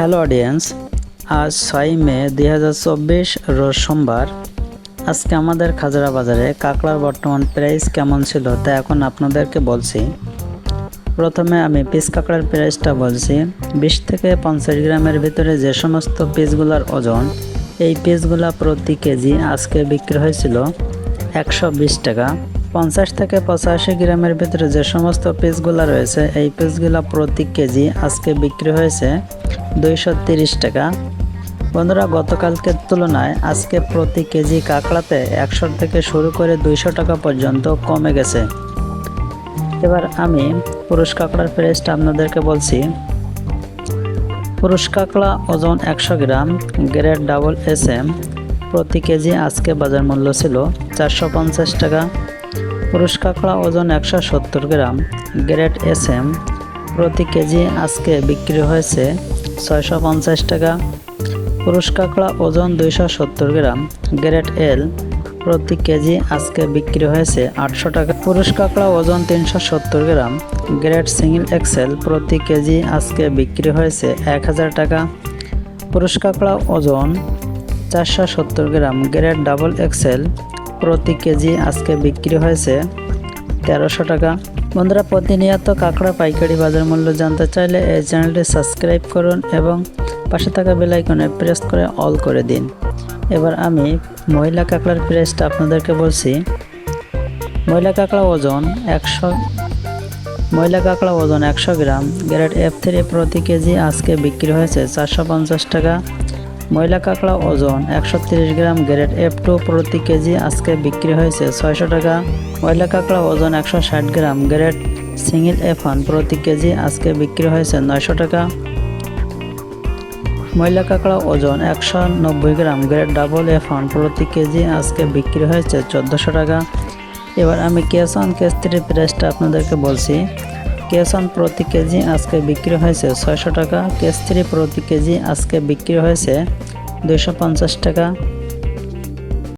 Hello audience আজ ছয় মে দুই হাজার চব্বিশ রোজ সোমবার। আজকে আমাদের খাজরা বাজারে কাঁকড়ার বর্তমান প্রাইস কেমন ছিল তা এখন আপনাদেরকে বলছি। প্রথমে আমি পিস কাঁকড়ার প্রাইসটা বলছি। বিশ থেকে পঞ্চাশ গ্রামের ভিতরে যে সমস্ত পিসগুলোর ওজন, এই পিসগুলা প্রতি কেজি আজকে বিক্রি হয়েছিল একশো বিশ টাকা। পঞ্চাশ থেকে পঁচাশি গ্রামের ভিতরে যে সমস্ত পিসগুলো রয়েছে, এই পিসগুলো প্রতি কেজি আজকে বিক্রি হয়েছে দুইশো টাকা। বন্ধুরা গতকালকের তুলনায় আজকে প্রতি কেজি কাঁকড়াতে একশো থেকে শুরু করে দুইশো টাকা পর্যন্ত কমে গেছে। এবার আমি পুরুষ কাঁকড়ার প্রাইসটা আপনাদেরকে বলছি। পুরুষ কাঁকড়া ওজন একশো gram, grade double S M, প্রতি কেজি আজকে বাজার মূল্য ছিল চারশো পঞ্চাশ টাকা। পুরুষ কাঁকড়া ওজন একশো সত্তর গ্রাম, গ্রেড এস এম, প্রতি কেজি আজকে বিক্রি হয়েছে ছয়শো পঞ্চাশ টাকা। পুরুষ কাঁকড়া ওজন দুইশো সত্তর গ্রাম, গ্রেড এল, প্রতি কেজি আজকে বিক্রি হয়েছে আটশো টাকা। পুরুষ কাঁকড়া ওজন তিনশো সত্তর গ্রাম, গ্রেড সিঙ্গেল এক্সেল প্রতি কেজি আজকে বিক্রি হয়েছে এক হাজার টাকা। পুরুষ কাঁকড়া ওজন চারশো সত্তর গ্রাম, গ্রেড ডাবল এক্সেল প্রতি কেজি আজকে বিক্রি হয়েছে তেরোশো টাকা। বন্ধুরা, প্রতিনিয়ত কাঁকড়া পাইকারি বাজার মূল্য জানতে চাইলে এই চ্যানেলটি সাবস্ক্রাইব করুন এবং পাশে থাকা বেলাইকনে প্রেস করে অল করে দিন। এবার আমি মহিলা কাঁকড়ার প্রাইসটা আপনাদেরকে বলছি। মহিলা কাঁকড়া ওজন একশো মহিলা কাঁকড়া ওজন একশো গ্রাম। গ্রেড এফ থ্রি প্রতি কেজি আজকে বিক্রি হয়েছে চারশো পঞ্চাশ টাকা। মহিলা কাঁকড়া ওজন একশো গ্রাম গ্রেড এফ টু প্রতি কেজি আজকে বিক্রি হয়েছে ছয়শো টাকা। ময়লা কাঁকড়া ওজন একশো ষাট gram grade single F one প্রতি কেজি আজকে বিক্রি হয়েছে নয়শো টাকা। ময়লা কাঁকড়া ওজন একশো নব্বই gram grade double F one প্রতি কেজি আজকে বিক্রি হয়েছে চোদ্দোশো টাকা। এবার আমি কেস অন কেস থ্রি প্রাইসটা আপনাদেরকে বলছি। কেস অন প্রতি কেজি আজকে বিক্রি হয়েছে ছয়শো টাকা কেস থ্রি প্রতি কেজি আজকে বিক্রি হয়েছে পঞ্চাশ টাকা।